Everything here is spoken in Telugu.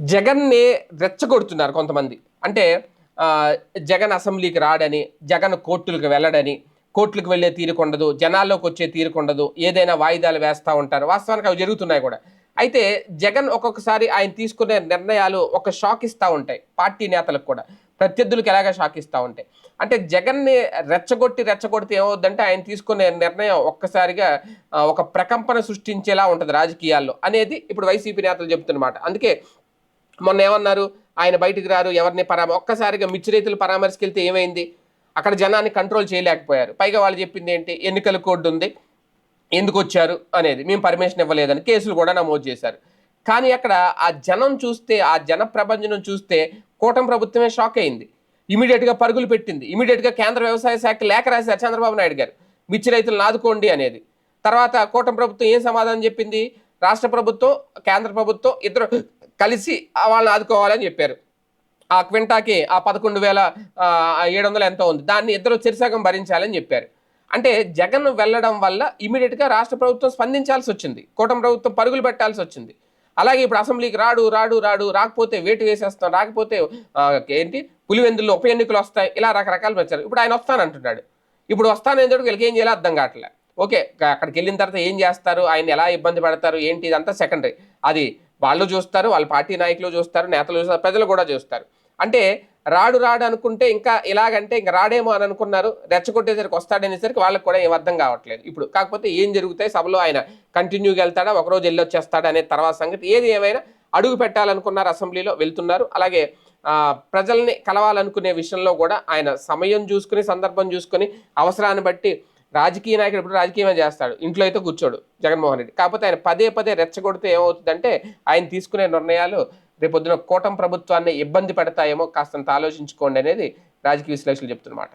జగన్నే రెచ్చగొడుతున్నారు కొంతమంది. అంటే జగన్ అసెంబ్లీకి రాడని జగన్ కోర్టులకు వెళ్ళడని కోర్టులకు వెళ్ళే తీరుకుండదు జనాల్లోకి వచ్చే తీరుకుండదు ఏదైనా వాయిదాలు వేస్తూ ఉంటారు. వాస్తవానికి అవి జరుగుతున్నాయి కూడా. అయితే జగన్ ఒక్కొక్కసారి ఆయన తీసుకునే నిర్ణయాలు ఒక షాక్ ఇస్తూ ఉంటాయి పార్టీ నేతలకు కూడా. ప్రత్యర్థులకు ఎలాగ షాక్ ఇస్తూ ఉంటాయి. అంటే జగన్ని రెచ్చగొట్టి రెచ్చగొడితే ఏమవుద్దంటే ఆయన తీసుకునే నిర్ణయం ఒక్కసారిగా ఒక ప్రకంపన సృష్టించేలా ఉంటుంది రాజకీయాల్లో అనేది ఇప్పుడు వైసీపీ నేతలు చెబుతున్నమాట అందుకే మొన్న ఏమన్నారు? ఆయన బయటికి రారు ఎవరిని పరామ ఒక్కసారిగా మిర్చి రైతులు పరామర్శకెళ్తే ఏమైంది? అక్కడ జనాన్ని కంట్రోల్ చేయలేకపోయారు. పైగా వాళ్ళు చెప్పింది ఏంటి? ఎన్నికల కోడ్ ఉంది ఎందుకు వచ్చారు అనేది. మేము పర్మిషన్ ఇవ్వలేదని కేసులు కూడా నమోదు చేశారు. కానీ అక్కడ ఆ జనం చూస్తే ఆ జన ప్రభంజనం చూస్తే కూటమి ప్రభుత్వమే షాక్ అయింది. ఇమీడియట్గా పరుగులు పెట్టింది. ఇమీడియట్గా కేంద్ర వ్యవసాయ శాఖ లేఖ రాశారు చంద్రబాబు నాయుడు గారు. మిర్చి రైతులను ఆదుకోండి అనేది. తర్వాత కూటమి ప్రభుత్వం ఏం సమాధానం చెప్పింది? రాష్ట్ర ప్రభుత్వం కేంద్ర ప్రభుత్వం ఇద్దరు కలిసి వాళ్ళని ఆదుకోవాలని చెప్పారు. ఆ క్వింటాకి ఆ పదకొండు వేల ఏడు వందలు ఎంతో ఉంది. దాన్ని ఇద్దరు చిరుసగం భరించాలని చెప్పారు. అంటే జగన్ వెళ్ళడం వల్ల ఇమీడియట్గా రాష్ట్ర ప్రభుత్వం స్పందించాల్సి వచ్చింది. కూటమి ప్రభుత్వం పరుగులు పెట్టాల్సి వచ్చింది. అలాగే ఇప్పుడు అసెంబ్లీకి రాడు రాడు రాడు రాకపోతే వేటు వేసేస్తాం రాకపోతే ఏంటి? పులివెందుల్లో ఉప ఎన్నికలు వస్తాయి. ఇలా రకరకాలు వచ్చారు. ఇప్పుడు ఆయన వస్తానంటున్నాడు ఇప్పుడు వస్తానేందుకు వీళ్ళకి ఏం చేయాలో అర్థం కావట్లే. ఓకే అక్కడికి వెళ్ళిన తర్వాత ఏం చేస్తారు? ఆయన ఎలా ఇబ్బంది పడతారు? ఏంటి? ఇదంతా సెకండరీ అది వాళ్ళు చూస్తారు వాళ్ళ పార్టీ నాయకులు చూస్తారు నేతలు చూస్తారు ప్రజలు కూడా చూస్తారు. అంటే రాడు రాడు అనుకుంటే ఇంకా ఇలాగంటే ఇంకా రాడేమో అని అనుకున్నారు రెచ్చగొట్టేసరికి వస్తాడనేసరికి వాళ్ళకి కూడా ఏం అర్థం కావట్లేదు. ఇప్పుడు కాకపోతే ఏం జరుగుతాయి సభలో ఆయన కంటిన్యూగా వెళ్తాడా ఒకరోజు వెళ్ళి వచ్చేస్తాడా అనే తర్వాత సంగతి. ఏది ఏమైనా అడుగు పెట్టాలనుకున్నారు అసెంబ్లీలో వెళ్తున్నారు. అలాగే ప్రజల్ని కలవాలనుకునే విషయంలో కూడా ఆయన సమయం చూసుకుని సందర్భం చూసుకుని అవసరాన్ని బట్టి రాజకీయ నాయకుడు ఇప్పుడు రాజకీయమే చేస్తాడు. ఇంట్లో అయితే కూర్చోడు జగన్మోహన్ రెడ్డి. కాకపోతే ఆయన పదే పదే రెచ్చగొడితే ఏమవుతుందంటే ఆయన తీసుకునే నిర్ణయాలు రేపొద్దున కూటమి ప్రభుత్వాన్ని ఇబ్బంది పెడతాయేమో కాస్తంత ఆలోచించుకోండి అనేది రాజకీయ విశ్లేషకులు చెప్తున్నమాట.